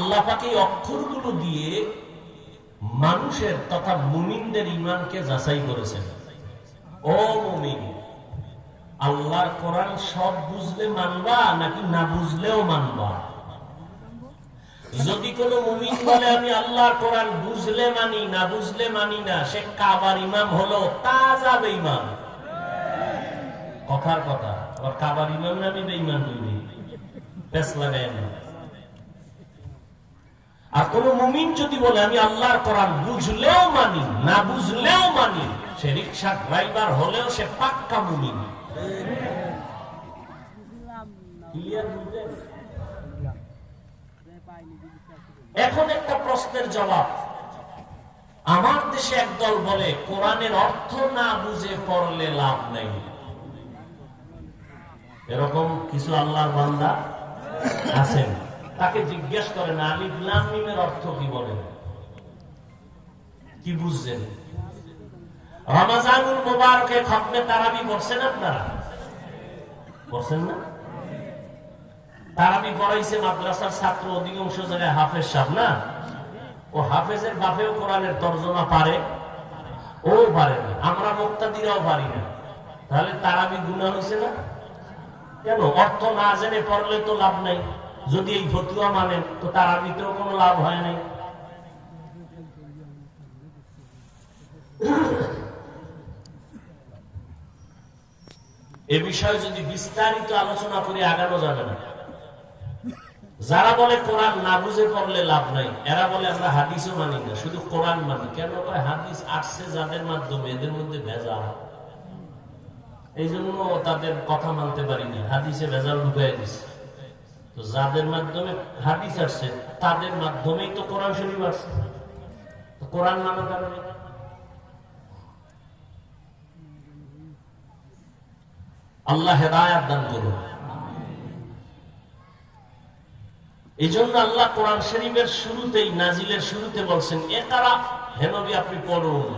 আল্লাহ পাকে অক্ষরগুলো দিয়ে মানুষের তথা মুমিনদের ইমানকে যাচাই করেছেন। ও মুমিন, আল্লাহর কোরআন সব বুঝলে মানবা নাকি না বুঝলেও মানবা? যদি কোন মুমিন বলে, আমি আল্লাহর কোরআন বুঝলে মানি, না বুঝলে মানি না, সে কাবার ইমাম হলো তা যাবে ইমাম কথার কথা, আবার কাবার ইমাম না আমি বেঈমান হইনি। পেস লাগাই না আর কোন মুমিন যদি বলে, আমি আল্লাহর কোরআন বুঝলেও মানি, না বুঝলেও মানি, সে রিক্সা ড্রাইভার হলেও সে পাক্কা মুমিন। এখন একটা প্রশ্নের জবাব। আমার দেশে একদল বলে, কোরআনের অর্থ না বুঝে পড়লে লাভ নেই। এরকম কিছু আল্লাহর বান্দা আছেন? তাকে জিজ্ঞেস করেন আলিফ অর্থ কি বলেন? কি বুঝছেন রমাজানুল মোবারকে খতমে তারাবি করছেন আপনারা? করছেন না? তারাবি পড়াইছে মাদ্রাসার ছাত্র অধিকাংশ জায়গায় হাফেজ সাহ না? ও হাফেজের বাপেও কোরআনের তর্জমা পারে? ও পারে না, আমরা মুক্তাদিরাও পারি না। তাহলে তারাবি গুণা হয়েছে না? কেন? অর্থ না জেনে পড়লে তো লাভ নাই। যদি এই ফতুয়া মানেন তো তারাবিতেও কোনো লাভ হয় নাই। এ বিষয়ে যদি বিস্তারিত আলোচনা করে আগানো যাবে না। যারা বলে কোরআন না বুঝে পড়লে লাভ নাই, এরা বলে আমরা হাদিসও মানি না, শুধু কোরআন মানি। কেন কয় হাদিস আসছে যাদের মাধ্যমে, এদের মধ্যে ভেজাল। এই জন্য তাদের কথা মানতে পারি না হাদিসে ভেজাল ঢুকাই দিছে। যাদের মাধ্যমে হাদিস আসছে, তাদের মাধ্যমেই তো কোরআন শরীফ আসছে। কোরআন মানার কারণে আল্লাহ হেদায়াত দান করুন। এই জন্য আল্লাহ কোরআন শরীফের শুরুতেই নাজিলের শুরুতে বলছেন, এ তারা হেনবি আপনি পড়ুন।